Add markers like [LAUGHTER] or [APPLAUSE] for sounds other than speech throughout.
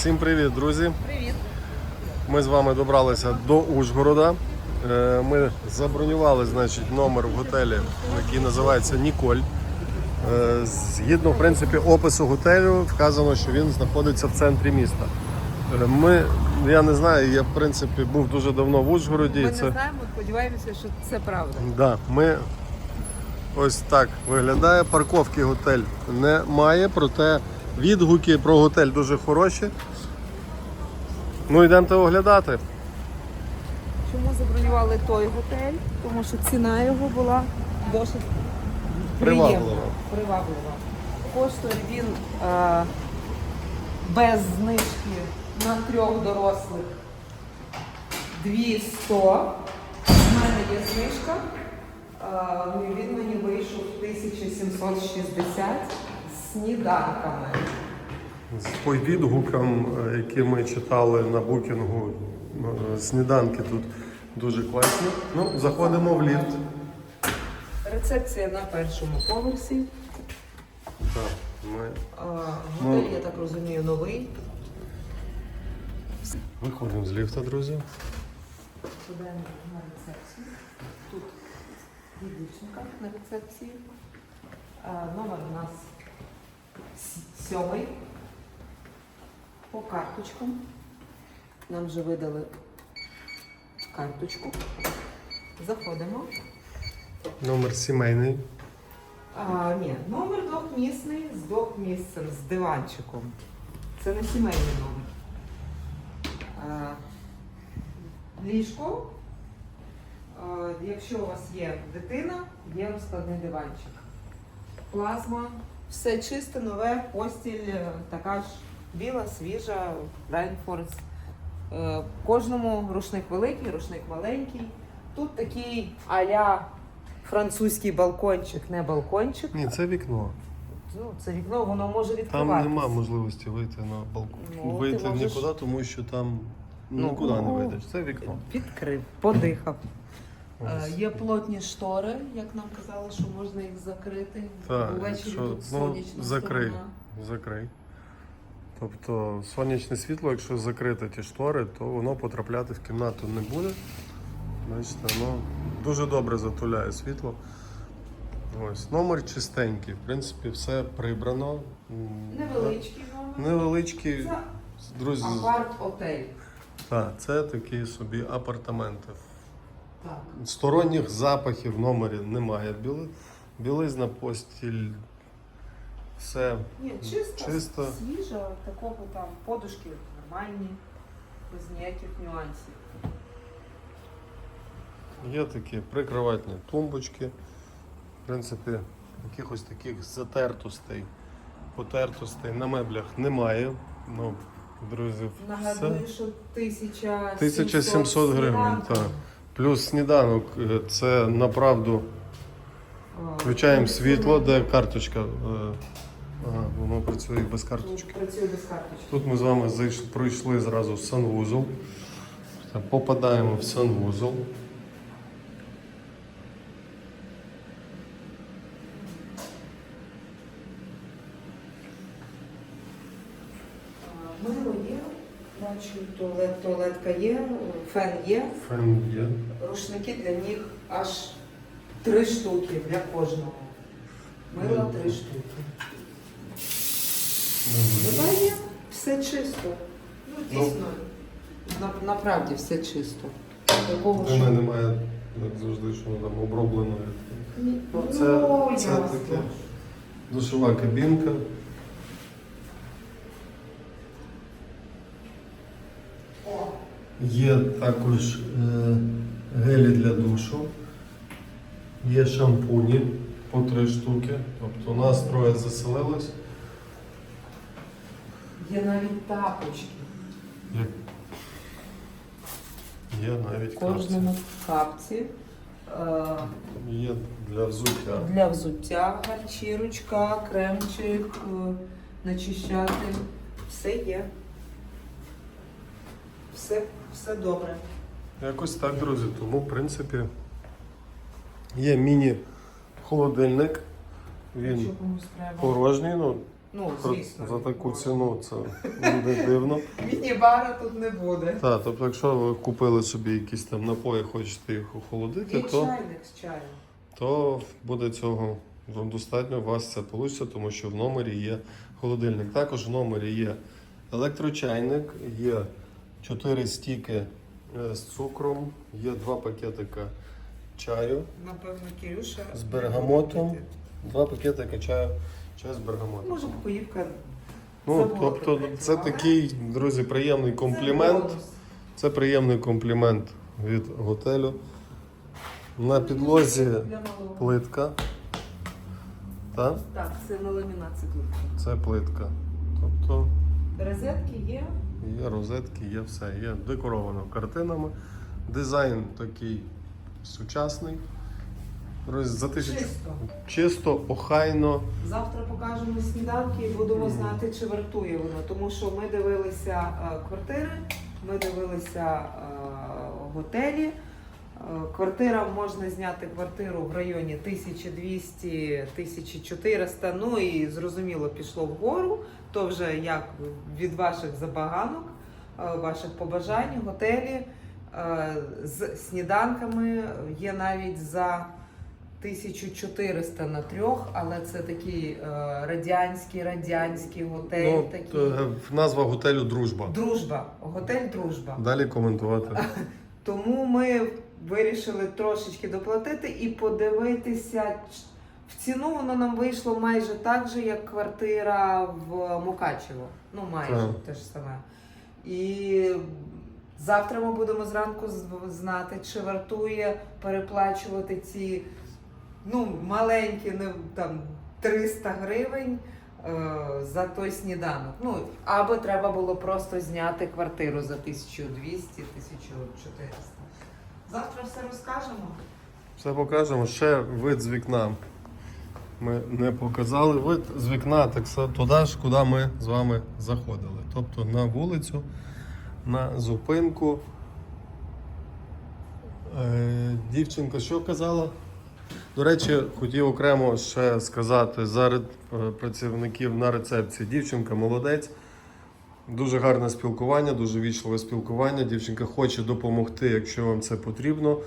Всім привіт, друзі! Привіт. Ми з вами добралися до Ужгорода. Е, Ми забронювали значить, номер в готелі, який називається Ніколь. Е, Згідно в принципі, опису готелю вказано, що він знаходиться в центрі міста. Е, Ми, я не знаю, я в принципі був дуже давно в Ужгороді. Ми і не знаємо, сподіваємося, що це правда. Да, ми ось так виглядає. Парковки готель немає, проте відгуки про готель дуже хороші. Ну йдемте оглядати. Чому забронювали той готель? Тому що ціна його була досить приємна, Приваблива. приваблива. Коштує він е, без знижки на трьох дорослих 200. У мене є знижка. Е, ну, і він мені вийшов 1760 з сніданками. По відгукам, е, які ми читали на букінгу, е, сніданки тут дуже класні. Ну, заходимо в ліфт. Рецепція на першому поверсі. Так, ми А, Готель, я так розумію, новий. виходимо з ліфта, друзі. Сюди на рецепцію. Тут дівчинка на рецепції. А, Номер у нас сьомий. По карточкам. Нам вже видали карточку. Заходимо. Номер сімейний. А, ні, номер двохмісний з двохмісцем, з диванчиком. Це не сімейний номер. А, ліжко. А, якщо у вас є дитина, є розкладний диванчик. Плазма, все чисте, нове, постіль е, така ж біла, свіжа, Райнфорс. Е, Кожному рушник великий, рушник маленький. Тут такий а-ля французький балкончик, не балкончик. Ні, це вікно. Ну, це вікно, воно може Там відкриватися. нема можливості вийти на балкон. Ну, вийти можеш- нікуди, тому що там Ну, нікуди не ну, вийдеш. Це вікно. Відкрив, подихав. Е, Ось. Є плотні штори, як нам казали, що можна їх закрити. Так, Увечері якщо, тут ну, сонячна закрий. сторона. Закрий. Тобто сонячне світло, якщо закрити ті штори, то воно потрапляти в кімнату не буде. Бачите, воно дуже добре затуляє світло. Ось, номер чистенький, в принципі, все прибрано. Невеличкий номер. Невеличкий, Це друзі, апарт-отель. так, це такі собі апартаменти. Так. Сторонніх запахів в номері немає. Біли, білизна, постіль, все Ні, чисто, Чисто. свіжа, такого там подушки нормальні, без ніяких нюансів. Є такі прикроватні тумбочки. В принципі, якихось таких затертостей, потертостей на меблях немає. Ну, друзі, Нагадую, все. що 1700, 1700 гривень. Так. Плюс сніданок е, це направду включаємо світло, де карточка. е, Ага, воно працює без карточки. Працює без карточки. Тут ми з вами зайшли, пройшли зразу в санвузол. Попадаємо в санвузол. Мило є, бачу, туалет, туалетка є, фен є, Фен є. рушники для них аж три штуки для кожного. Мила три штуки. Є, все чисто. Ну, дійсно, на, направді все чисто. Такого, У мене немає, як завжди, що там оброблено. Ні, Ну, це- ну, це ясно. таке. Душова кабінка. О, Є також е, гелі для душу. Є шампуні по три штуки. Тобто у нас троє заселилось. Є навіть тапочки. Є, є навіть В капці. кожному капці. Е, Є для взуття. Для взуття ганчірочка, кремчик, е, начищати. Все є. Все, все добре. Якось так, друзі. Тому, в принципі, є міні-холодильник. Він Якщо комусь треба. порожній, ну Ну, звісно. За таку ціну це буде дивно. [LAUGHS] Міні-бара тут не буде. Так, тобто, якщо ви купили собі якісь там напої, хочете їх охолодити, І то, чайник з чаєм. то буде цього достатньо, у вас це вийде, тому що в номері є холодильник. Також в номері є електрочайник, є 4 стіки е, з цукром, є два пакетика чаю, Напевно, Кирюша. З бергамотом. два пакетика чаю, чаю з бергамотом. Може, покоївка. Ну, тобто, це такий, друзі, приємний комплімент. це приємний комплімент від готелю. На підлозі плитка. Та? Так, це на ламінат це Це плитка. Тобто Розетки є. є розетки, є все. Є декоровано картинами. Дизайн такий сучасний. Роз- За тисячу. Чисто. Чисто, охайно. Завтра покажемо сніданки і будемо знати, чи вартує воно. Тому що ми дивилися е, квартири, ми дивилися е, готелі. Е, Квартира можна зняти квартиру в районі 1200-1400, ну і зрозуміло пішло вгору. То вже як від ваших забаганок, е, ваших побажань, готелі е, з сніданками є навіть за 1400 на трьох, але це такий е, радянський, радянський готель. Ну, такий. е, назва готелю Дружба. Дружба, готель Дружба. Далі коментувати. [LAUGHS] Тому ми вирішили трошечки доплатити і подивитися. ч- В ціну воно нам вийшло майже так же, як квартира в Мукачево. Ну, майже Так. те ж саме. І завтра ми будемо зранку з- знати, чи вартує переплачувати ці ну, маленькі, не там 300 гривень. е, За той сніданок. Ну, або треба було просто зняти квартиру за 1200 1400 Завтра все розкажемо. Все покажемо. Ще вид з вікна. Ми не показали. Вид з вікна так туди ж, куди ми з вами заходили. Тобто на вулицю, на зупинку. Е, дівчинка що казала? До речі, хотів окремо ще сказати за е, працівників на рецепції. Дівчинка молодець. Дуже гарне спілкування, дуже вічливе спілкування. Дівчинка хоче допомогти, якщо вам це потрібно.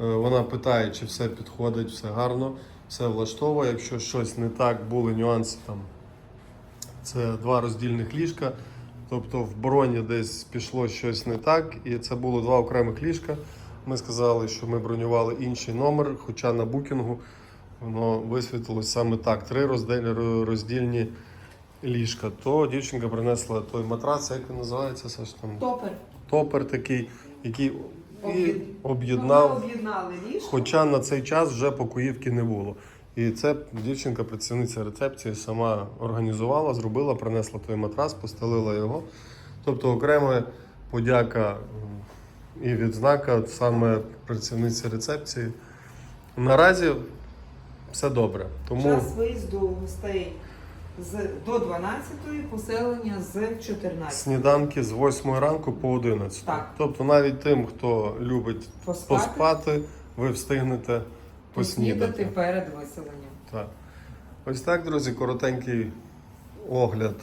Е, Вона питає, чи все підходить, все гарно, все влаштовує. Якщо щось не так, були нюанси там. Це два роздільних ліжка. Тобто в броні десь пішло щось не так, і це було два окремих ліжка. Ми сказали, що ми бронювали інший номер, хоча на букінгу воно висвітлилось саме так: три розділь- роздільні ліжка. То дівчинка принесла той матрас, як він називається, Саш, там Топер. топер такий, який і об'єднав. Ну. Хоча на цей час вже покоївки не було. І це дівчинка, працівниця рецепції, сама організувала, зробила, принесла той матрас, постелила його. Тобто окрема подяка і відзнака саме працівниці рецепції. Наразі все добре. Тому Час виїзду гостей з до 12-ї, поселення з 14 сніданки з 8 ранку по 11. Так. Тобто навіть тим, хто любить Поспати, поспати, ви встигнете поснідати поснідати. перед виселенням. Так. Ось так, друзі, коротенький огляд.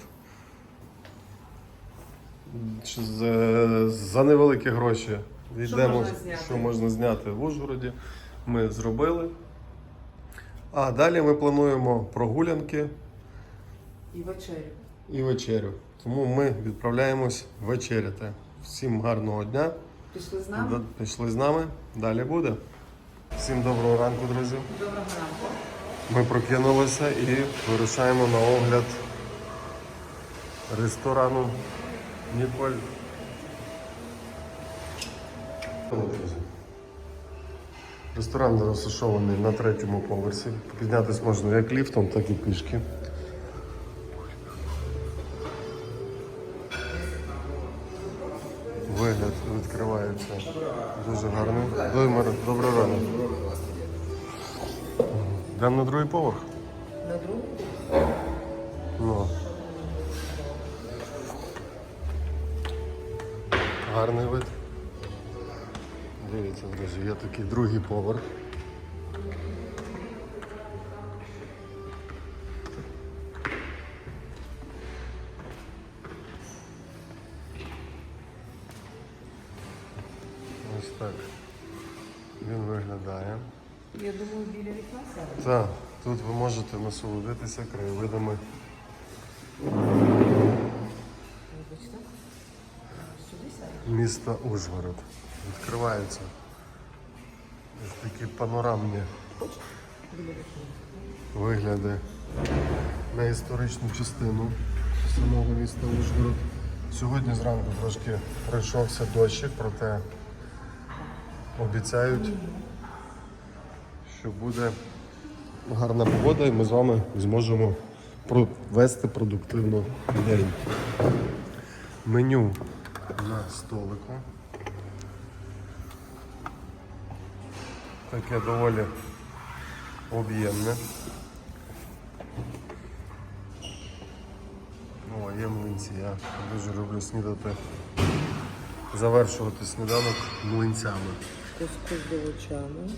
За невеликі гроші йдемо, можна зняти? що можна зняти в Ужгороді. Ми зробили. А далі ми плануємо прогулянки І вечерю. і вечерю. Тому ми відправляємось вечеряти. Всім гарного дня. Пішли з нами? Пішли з нами. Далі буде. Всім доброго ранку, друзі. Доброго ранку. Ми прокинулися і вирушаємо на огляд ресторану Ніколь. Друзі. Ресторан розташований на третьому поверсі. Піднятися можна як ліфтом, так і пішки. Вигляд відкривається дуже гарно. Володимир, добрий ранок. Йдемо на другий поверх. На другу? Ну. Гарний вид. Є такий другий поверх. Ось так він виглядає. Я думаю, біля вікна сяде. Так, тут ви можете насолодитися краєвидами. Міста Ужгород. Відкривається ось такі панорамні вигляди на історичну частину самого міста Ужгород. Сьогодні зранку трошки пройшовся дощик, проте обіцяють, що буде гарна погода і ми з вами зможемо провести продуктивно день. Меню на столику. Таке доволі об'ємне. О, є млинці. Я дуже люблю снідати, завершувати сніданок млинцями. Куску з овочами.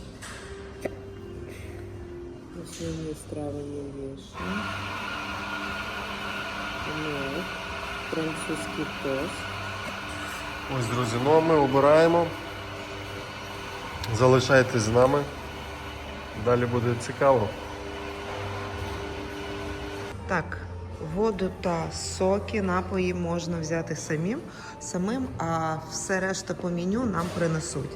Основні страви яєчня. Мед. Французький тост. Ось, друзі, ну а ми обираємо. Залишайтесь з нами. Далі буде цікаво. Так, воду та соки, напої можна взяти самим, самим, а все решта по меню нам принесуть.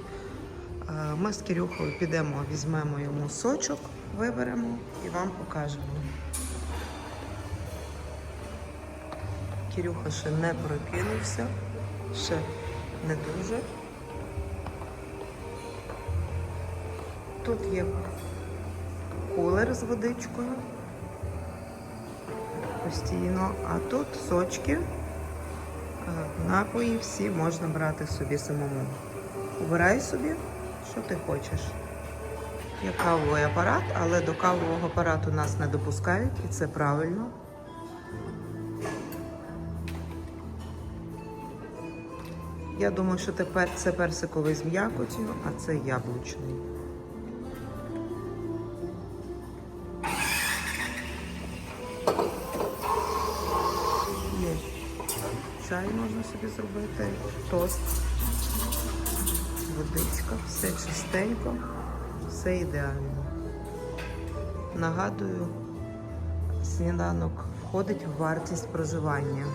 Е, Ми з Кирюхою підемо, візьмемо йому сочок, виберемо і вам покажемо. Кирюха ще не прокинувся, ще не дуже. Тут є кулер з водичкою постійно. А тут сочки, напої всі можна брати собі самому. Обирай собі, що ти хочеш. Є кавовий апарат, але до кавового апарату нас не допускають, і це правильно. Я думаю, що тепер це персиковий з м'якотю, а це яблучний. Можна собі зробити, тост, водичка, все чистенько, все ідеально. Нагадую, сніданок входить в вартість проживання.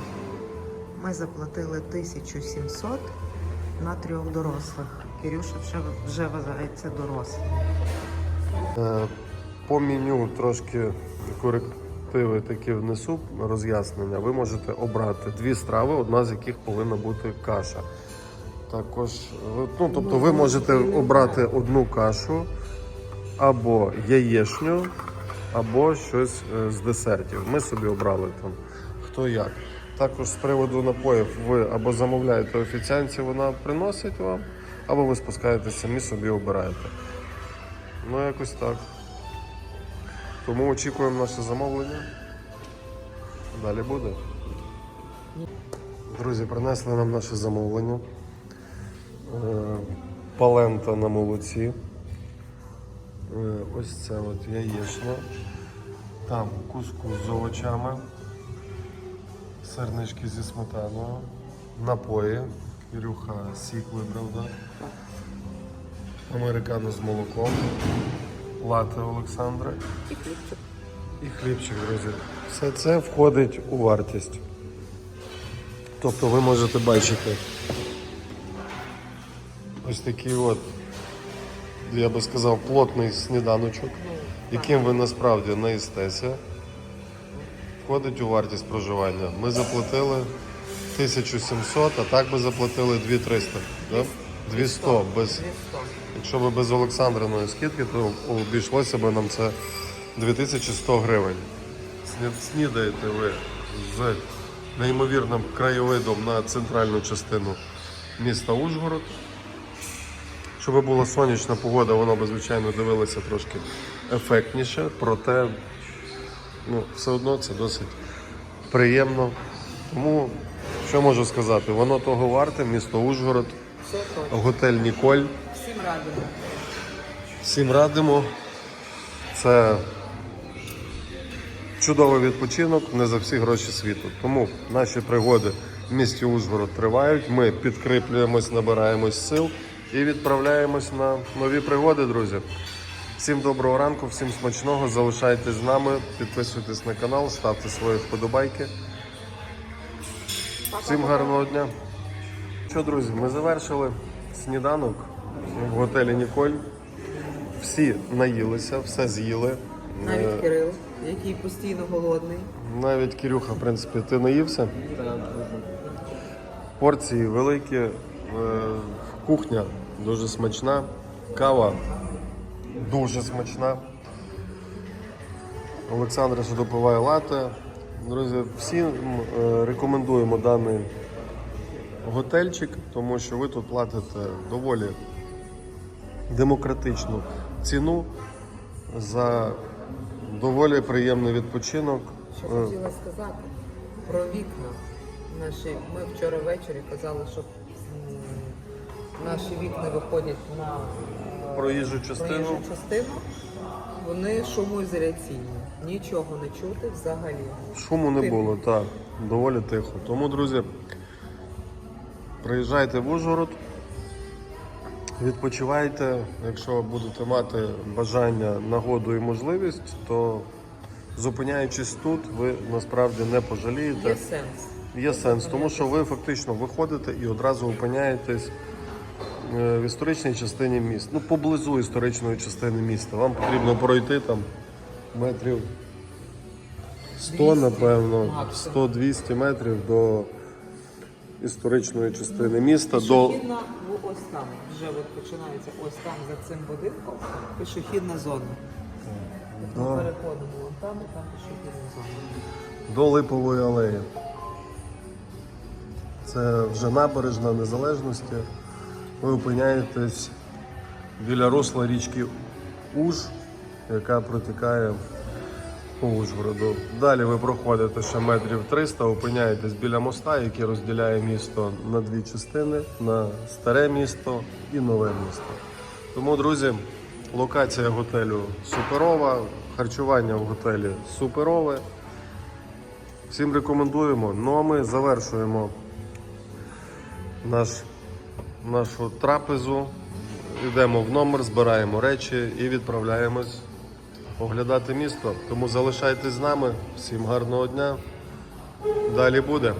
Ми заплатили 1700 на трьох дорослих. Кирюша вже, вже вважається дорослим. Е, По меню трошки корективи такі внесу роз'яснення. Ви можете обрати дві страви, одна з яких повинна бути каша. Також, е, ну тобто, ви можете обрати одну кашу або яєчню, або щось е, з десертів. Ми собі обрали там хто як. Також з приводу напоїв ви або замовляєте офіціанці, вона приносить вам, або ви спускаєтесь самі собі обираєте. Ну, якось так. Тому очікуємо наше замовлення. Далі буде. Друзі, принесли нам наше замовлення. Е, Палента на молоці. Е, Ось це от яєчня. Там кускус з овочами. Сирнички зі сметаною. Напої. Ірюха сік вибрав, да? Американо з молоком. Лати Олександра. І хлібчик. І хлібчик, друзі. Все це входить у вартість. Тобто ви можете бачити ось такий от, я би сказав, плотний сніданочок, яким ви насправді наїстеся. Входить у вартість проживання. Ми заплатили 1700, а так би заплатили 2300. Да? 200 без, Якщо би без Олександриної скидки, то обійшлося б нам це 2100 гривень. Снідаєте ви з неймовірним краєвидом на центральну частину міста Ужгород. Щоб була сонячна погода, воно би, звичайно, дивилося трошки ефектніше, проте ну, все одно це досить приємно. Тому, що можу сказати, воно того варте, місто Ужгород, готель Ніколь. Радимо. Всім радимо. Це чудовий відпочинок не за всі гроші світу. Тому наші пригоди в місті Ужгород тривають. Ми підкріплюємось, набираємось сил і відправляємось на нові пригоди, друзі. Всім доброго ранку, всім смачного. Залишайтесь з нами, підписуйтесь на канал, ставте свої вподобайки. Всім гарного дня. Що, друзі, ми завершили сніданок в готелі Ніколь. Всі наїлися, все з'їли. Е, Навіть Кирил, який постійно голодний. Навіть Кирюха, в принципі, ти наївся. Порції великі, е, кухня дуже смачна, кава дуже смачна. Олександр ще допиває лате. Друзі, всім е, рекомендуємо даний готельчик, тому що ви тут платите доволі демократичну ціну за доволі приємний відпочинок. Що хотіла сказати про вікна. Наші, ми вчора ввечері казали, що наші вікна виходять на е, Проїжджу частину. проїжджу частину. Вони шумоізоляційні. Нічого не чути взагалі. Шуму не Тихо. було, так, доволі тихо. Тому, друзі, приїжджайте в Ужгород, відпочивайте. Якщо будете мати бажання, нагоду і можливість, то зупиняючись тут, ви насправді не пожалієте. Є сенс. Є сенс, тому що ви фактично виходите і одразу опиняєтесь е, в історичній частині міста. Ну, поблизу історичної частини міста. Вам потрібно пройти там метрів 100, 200 напевно, 100-200 метрів до історичної частини міста. До... Пішохідна в- ось там. Вже от починається ось там за цим будинком пішохідна зона. Ми Да. переходимо вон там і там пішохідна зона. до Липової алеї. Це вже набережна незалежності. Ви опиняєтесь біля русла річки Уж, яка протікає Ужгороду. Далі ви проходите ще метрів 300, опиняєтесь біля моста, який розділяє місто на дві частини: на старе місто і нове місто. Тому, друзі, локація готелю суперова, харчування в готелі суперове. Всім рекомендуємо. Ну а ми завершуємо наш, нашу трапезу. Йдемо в номер, збираємо речі і відправляємось оглядати місто. Тому залишайтесь з нами. Всім гарного дня. Далі буде.